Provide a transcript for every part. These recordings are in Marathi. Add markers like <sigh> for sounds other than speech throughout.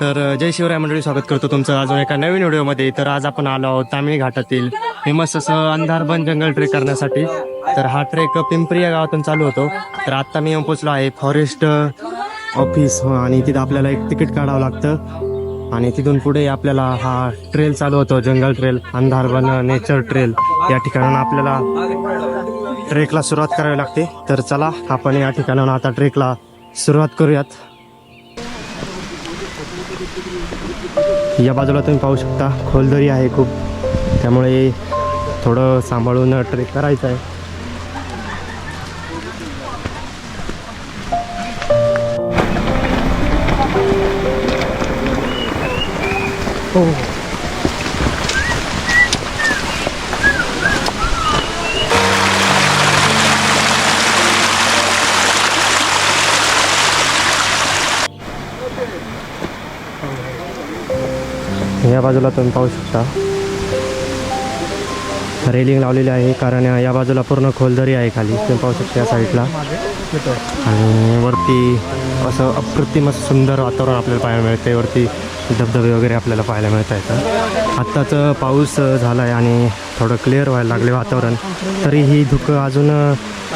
तर जय शिवराय मंडळी स्वागत करतो तुमचं. अजून एका नवीन व्हिडिओमध्ये. तर आज आपण आलो आहोत तामिळी घाटातील. फेमस असं अंधारबन जंगल ट्रेक करण्यासाठी. तर हा ट्रेक पिंपरी या गावातून चालू होतो. तर आत्ता मी येऊन पोचलो आहे फॉरेस्ट ऑफिस आणि तिथं आपल्याला एक तिकीट काढावं लागतं. आणि तिथून पुढे आपल्याला हा ट्रेल चालू होतो जंगल ट्रेल अंधारबन नेचर ट्रेल. या ठिकाणाहून आपल्याला ट्रेकला सुरुवात करावी लागते. तर चला आपण या ठिकाणाहून आता ट्रेकला सुरुवात करूयात. या बाजूला तुम्ही पाहू शकता खोलदरी आहे खूप. त्यामुळे थोडं सांभाळून ट्रेक करायचं आहे. हो. बाजूला तुम्ही पाहू शकता. रेलिंग लावलेली आहे कारण या बाजूला पूर्ण खोलदरी आहे खाली. तुम्ही पाहू शकता या साईडला. आणि वरती असं अप्रतिम असं सुंदर वातावरण आपल्याला पाहायला मिळते वरती धबधबे वगैरे आपल्याला पाहायला मिळत आहेत आत्ताच पाऊस झाला आहे आणि थोडं क्लिअर व्हायला लागले वातावरण. तरी ही धुकं अजून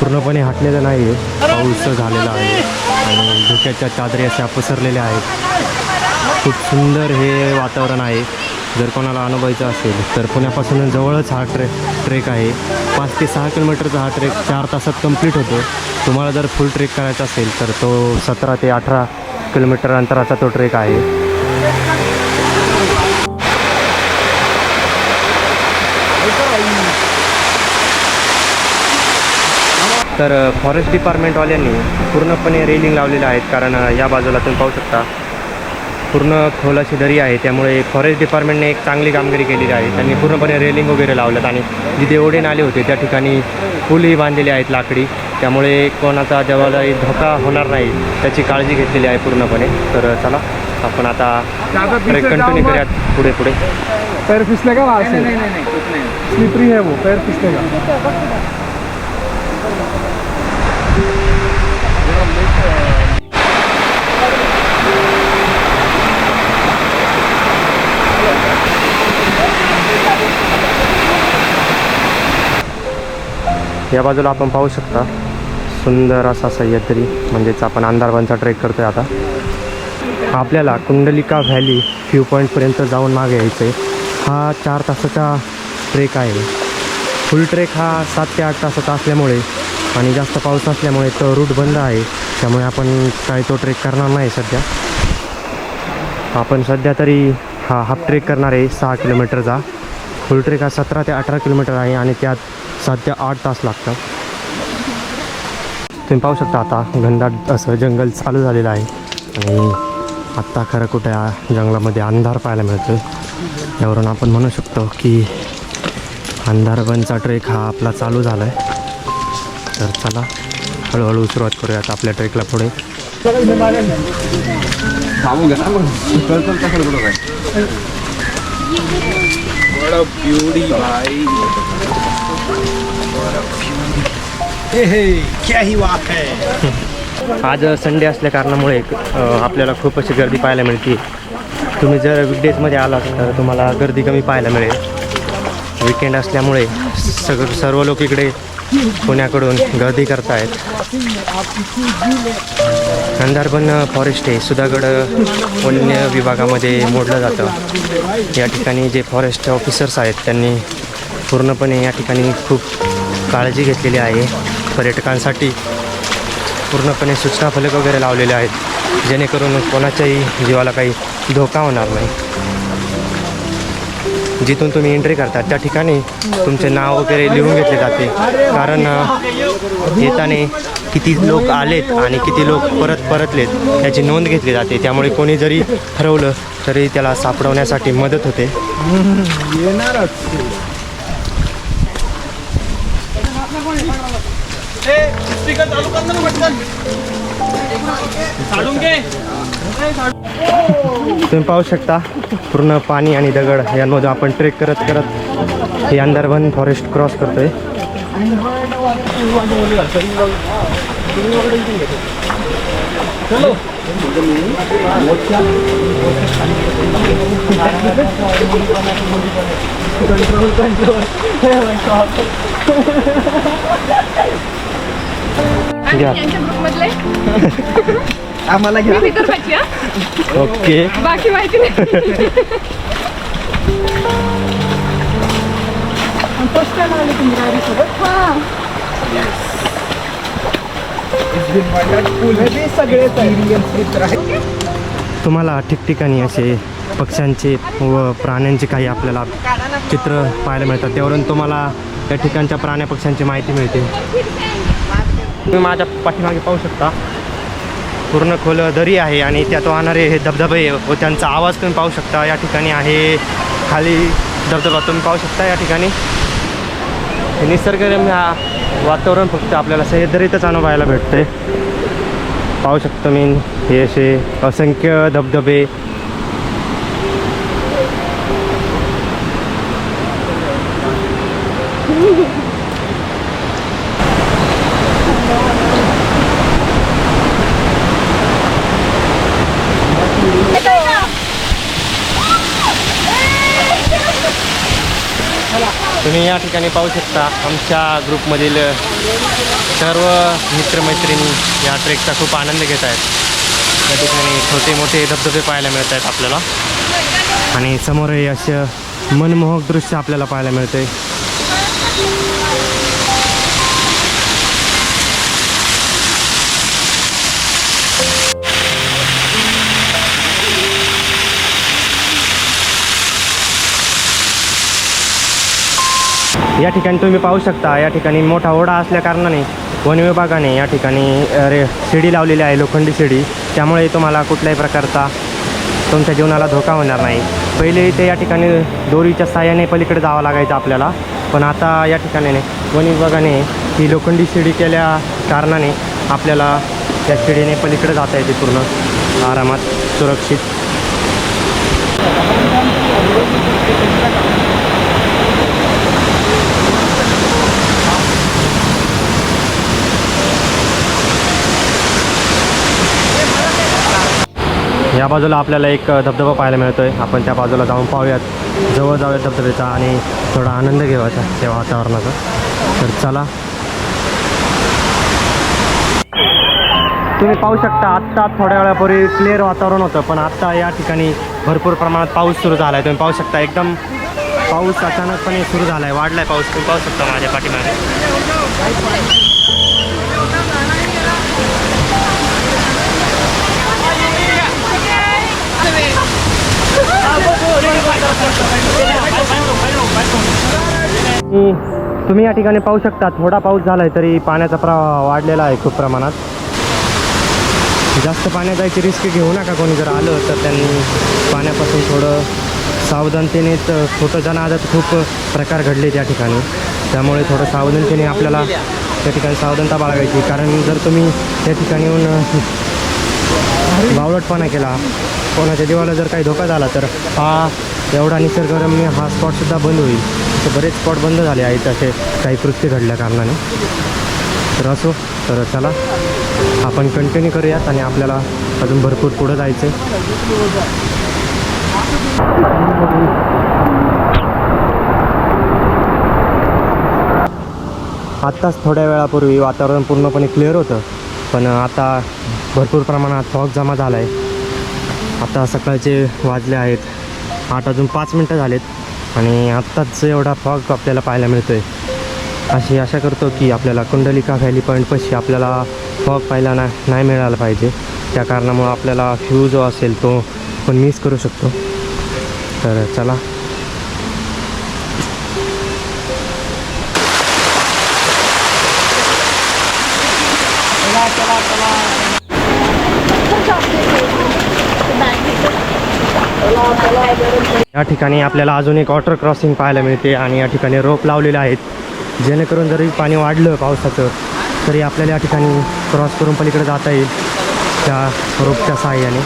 पूर्णपणे हटलेलं नाही आहे पाऊस झालेला आहे. आणि धुक्याच्या चादरी अशा पसरलेल्या आहेत. खूप सुंदर हे वातावरण आहे. जर कोणाला अनुभवायचं असेल तर पुण्यापासून जवळच हा ट्रे ट्रेक आहे. पाच ते सहा किलोमीटरचा हा ट्रेक चार तासात कंप्लीट होतो. तुम्हाला जर फुल ट्रेक करायचा असेल तर तो सतरा ते अठरा किलोमीटर अंतराचा तो ट्रेक आहे. तर फॉरेस्ट डिपार्टमेंटवाल्यांनी पूर्णपणे रेलिंग लावलेल्या आहेत. कारण या बाजूला तुम्ही पाहू शकता. पूर्ण खोल अशी दरी आहे. त्यामुळे फॉरेस्ट डिपार्टमेंटने एक चांगली कामगिरी केलेली आहे. त्यांनी पूर्णपणे रेलिंग वगैरे लावल्यात आणि जिथे ओढे नाले होते त्या ठिकाणी पूलही बांधलेले आहेत लाकडी. त्यामुळे कोणाचा जेव्हालाही धोका होणार नाही त्याची काळजी घेतलेली आहे पूर्णपणे. तर चला आपण आता ट्रेक कंटिन्यू करूयात पुढे पुढे. पैर फिसलेगा वहाँ से नहीं नहीं नहीं स्लिपरी है वो पैर फिसलेगा या बाजूला आपण पाहू शकता सुंदर असा सह्याद्री म्हणजेच आपण अंधारबांचा ट्रेक करतोय आता. आपल्याला कुंडलिका व्हॅली व्ह्यू पॉईंटपर्यंत जाऊन मागे यायचं आहे हा चार तासाचा ट्रेक आहे. फुल ट्रेक हा सात ते आठ तासाचा असल्यामुळे आणि जास्त पाऊस असल्यामुळे तो रूट बंद आहे. त्यामुळे आपण काय तो ट्रेक करणार नाही सध्या. आपण सध्या तरी हा हाफ ट्रेक करणार आहे सहा किलोमीटरचा. फुल ट्रेक हा सतरा ते अठरा किलोमीटर आहे आणि त्यात सात ते आठ तास लागतात. तुम्ही पाहू शकता आता घनदाट असं जंगल चालू झालेलं आहे. आणि आत्ता खरं कुठे या जंगलामध्ये अंधार पाहायला मिळतो यावरून आपण म्हणू शकतो की अंधारबनचा ट्रेक हा आपला चालू झाला आहे तर चला हळूहळू सुरुवात करूयात आपल्या ट्रेकला पुढे. क्या ही बात है? आज संडे असल्या कारणामुळे अ, आपल्याला खूप अशी गर्दी पाहायला मिळते. तुम्ही जर विकडेजमध्ये आलात तर तुम्हाला गर्दी कमी पाहायला मिळेल. विकेंड असल्यामुळे सगळं सर्व लोक इकडे पुण्याकडून गर्दी करतायत. अंधारबन फॉरेस्ट आहे सुधागड वन्य विभागामध्ये मोडलं जातं. या ठिकाणी जे फॉरेस्ट ऑफिसर्स आहेत त्यांनी पूर्णपणे या ठिकाणी खूप काळजी घेतलेली आहे. पर्यटकांसाठी पूर्णपणे सूचना फलक वगैरे लावलेले आहेत. जेणेकरून कोणाच्याही जीवाला काही धोका होणार नाही. जिथून तुम्ही एंट्री करता त्या ठिकाणी तुमचे नाव वगैरे लिहून घेतले जाते. कारण येताने येताना किती लोक आलेत आणि किती लोक परत परतलेत याची नोंद घेतली जाते. त्यामुळे कोणी जरी हरवलं तरी त्याला सापडवण्यासाठी मदत होते. चालू तुम्ही पाहू शकता पूर्ण पाणी आणि दगड यांमध्ये आपण ट्रेक करत करत हे अंदरबन फॉरेस्ट क्रॉस करतोय घ्या. <laughs> आम्हाला हा? ओके. बाकी माहिती नाही. फर्स्ट टाइम आले तुम्ही गाडी सोबत हा सगळे मित्र आहे तुम्हाला ठिकठिकाणी असे पक्ष्यांचे व प्राण्यांचे काही आपल्याला चित्र पाहायला मिळतात. त्यावरून तुम्हाला त्या ठिकाणच्या प्राण्या पक्ष्यांची माहिती मिळते. तुम्ही माझ्या पाठीमागे पाहू शकता. पूर्ण खोल दरी आहे आणि त्यात वाहणारे हे धबधबे व त्यांचा आवाज तुम्ही पाहू शकता. या ठिकाणी आहे खाली धबधबा. तुम्ही पाहू शकता या ठिकाणी. निसर्गरम्य हा वातावरण फक्त आपल्याला सह्याद्रीतच अनुभवायला भेटते पाहू शकतो मी हे असे असंख्य धबधबे. तुम्ही या ठिकाणी पाहू शकता आमच्या ग्रुपमधील सर्व मित्रमैत्रिणी या ट्रेकचा खूप आनंद घेत आहेत. या ठिकाणी छोटे मोठे धबधबे पाहायला मिळत आहेत आपल्याला. आणि समोरही असं मनमोहक दृश्य आपल्याला पाहायला मिळते. या ठिकाणी तुम्ही पाहू शकता या ठिकाणी मोठा ओढा असल्या कारणाने वन विभागाने या ठिकाणी रे शिडी लावलेली आहे लोखंडी शिडी. त्यामुळे तुम्हाला कुठल्याही प्रकारचा तुमच्या जीवनाला धोका होणार नाही. पहिले इथे या ठिकाणी दोरीच्या साह्याने पलीकडे जावं लागायचं आपल्याला. पण आता या ठिकाणी वन विभागाने ही लोखंडी शिडी केल्या कारणाने आपल्याला त्या शिडीने पलीकडे जाता येते पूर्ण. आरामात सुरक्षित या बाजूला आपल्याला एक धबधबा पाहायला मिळतो आहे आपण त्या बाजूला जाऊन पाहूयात. जवळ जाऊयात धबधब्याचा आणि थोडा आनंद घेऊयाचा त्या वातावरणाचा. तर चला. तुम्ही पाहू शकता आत्ता थोड्या वेळापूर्वी क्लिअर वातावरण होतं पण आत्ता या ठिकाणी भरपूर प्रमाणात पाऊस सुरू झाला आहे तुम्ही पाहू शकता एकदम पाऊस अचानकपणे सुरू झाला आहे वाढला आहे पाऊस. तुम्ही पाहू शकता माझ्या पाठीमागे. तुम्ही या ठिकाणी पाहू शकता थोडा पाऊस झाला आहे तरी पाण्याचा प्रवाह वाढलेला आहे खूप प्रमाणात. जास्त पाण्यात जायची रिस्क घेऊ नका कोणी जर आलं तर त्यांनी पाण्यापासून थोडं सावधानतेनेच छोटं जनाजात खूप प्रकार घडले त्या ठिकाणी. त्यामुळे थोडं सावधानतेने आपल्याला त्या ठिकाणी सावधानता बाळगायची. कारण जर तुम्ही त्या ठिकाणी येऊन बावळटपणा केला कोणाच्या जीवाला जर काही धोका झाला तर हा एवढा निसर्गरम्य हा स्पॉटसुद्धा बंद होईल. तर बरेच स्पॉट बंद झाले आहेत असे काही कृत्य घडल्या कारणाने. तर असो तर चला आपण कंटिन्यू करूयात आणि आपल्याला अजून भरपूर पुढं जायचं आत्ताच थोड्या वेळापूर्वी वातावरण पूर्णपणे क्लिअर होतं पण आता भरपूर प्रमाणात फॉग जमा झाला आहे आता सकाळचे वाजले आहेत. आठ अजून पाच मिनटं झालेत आणि आत्ताच एवढा फॉग आपल्याला पाहायला मिळतो आहे अशी आशा करतो की आपल्याला कुंडलिका व्हॅली पॉईंटपाशी आपल्याला फॉग पाहायला ना नाही मिळाला पाहिजे. त्या कारणामुळं आपल्याला फ्यू जो असेल तो पण मिस करू शकतो. तर चला या ठिकाणी आपल्याला अजून एक वॉटर क्रॉसिंग पाहायला मिळते आणि या ठिकाणी रोप लावलेले आहेत. जेणेकरून जरी पाणी वाढलं पावसाचं तरी आपल्याला या ठिकाणी क्रॉस करून पलीकडे जाता येईल त्या रोपच्या सहाय्याने.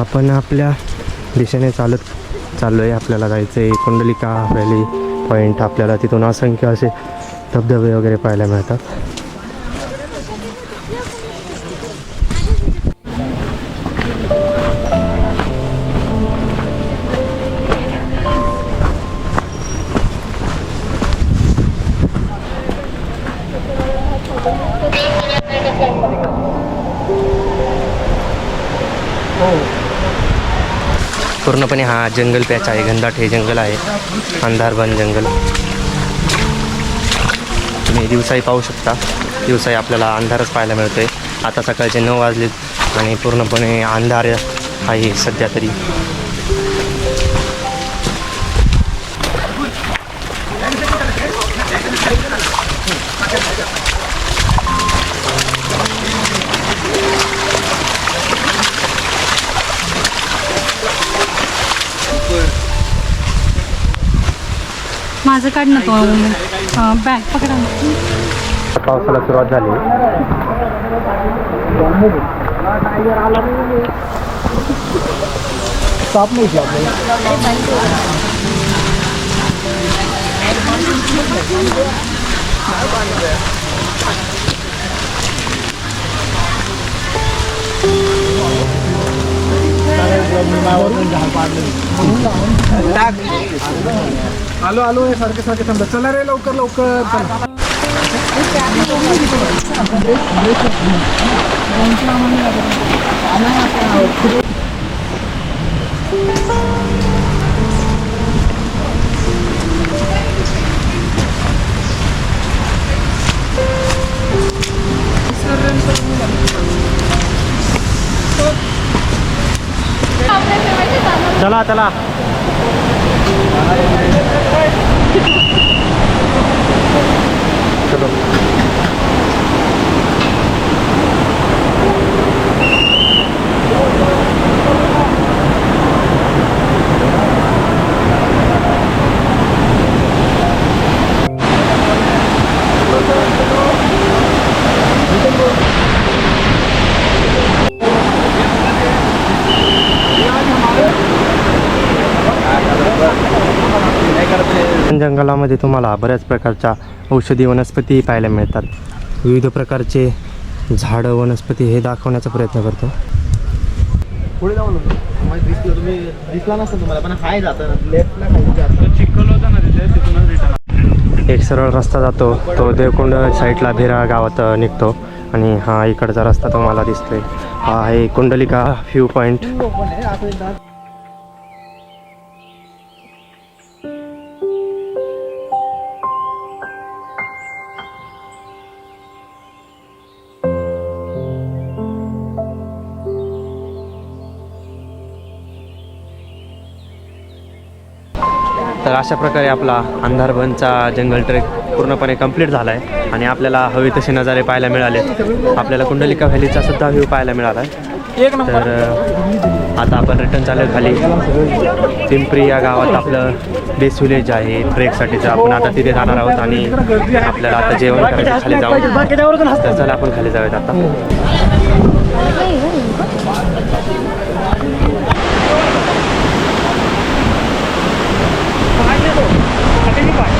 आपण आपल्या दिशेने चालत चाललो आहे आपल्याला जायचं आहे कुंडलिका व्हॅली पॉईंट आपल्याला तिथून असंख्य असे धबधबे वगैरे पाहायला मिळतात. पूर्णपणे हा जंगल पॅच आहे. घनदाट हे जंगल आहे. अंधारबन जंगल. तुम्ही दिवसाही पाहू शकता. दिवसाही आपल्याला अंधारच पाहायला मिळतोय. आता सकाळचे नऊ वाजलेत आणि पूर्णपणे अंधार आहे सध्या तरी. माझं काढ ना तो बॅग पकडा. पावसाला सुरुवात झाली. स्टॉप नाही आपल्याला आलो आलो हे सारखे सारखे थांबलं चला रे लवकर लवकर. चला. चला चला. चलो. जंगलामध्ये तुम्हाला बऱ्याच प्रकारच्या औषधी वनस्पती पाहायला मिळतात. विविध प्रकारचे झाडं वनस्पती हे दाखवण्याचा प्रयत्न करतो. पुढे जाऊ ना दिसलं तुम्ही दिसला नसतं तुम्हाला पण हाय जातं. लेफ्टला खाली जातं. चिखल होता ना तिथे तिथूनच रिटर्न एक सरळ रस्ता जातो. तो देवकुंड साईडला भेरा गावात निघतो. आणि हा इकडचा रस्ता तुम्हाला दिसतोय. हा आहे कुंडलिका व्ह्यू पॉईंट तर अशा प्रकारे आपला अंधारबनचा जंगल ट्रेक पूर्णपणे कंप्लीट झाला आहे आणि आपल्याला हवे तसे नजारे पाहायला मिळाले. आपल्याला कुंडलिका व्हॅलीचा सुद्धा व्ह्यू पाहायला मिळाला आहे तर आता आपण रिटर्न चालू खाली. पिंपरी या गावात आपलं बेस विलेज आहे. ट्रेकसाठीचं आपण आता तिथे जाणार आहोत आणि आपल्याला आता जेवण करायचं खाली जाऊन. तर चला आपण खाली जाऊयात आता. でも、縦2回。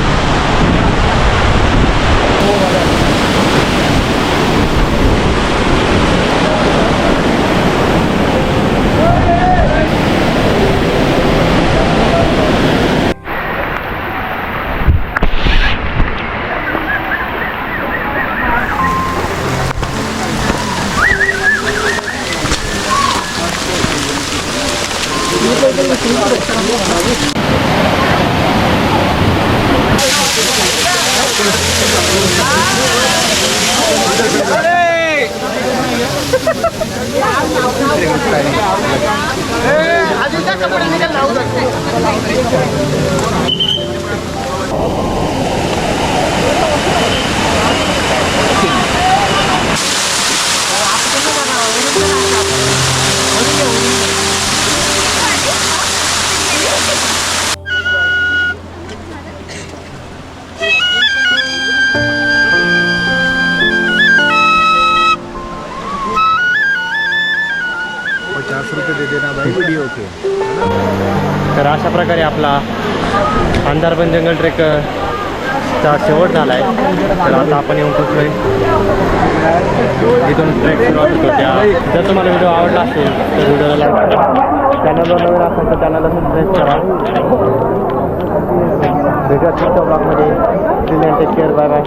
ट्रेक चा शेवट झाला आहे तर आता आपण येऊन पोचलोय इथून ट्रेक सुरुवात होतो त्या जर तुम्हाला व्हिडिओ आवडला असेल तर व्हिडिओला लाईक करा. चॅनलवर नवीन असेल तर चॅनलला सबस्क्राईब करा. भेटूया तुमच्या ब्लॉगमध्ये टेक केअर बाय बाय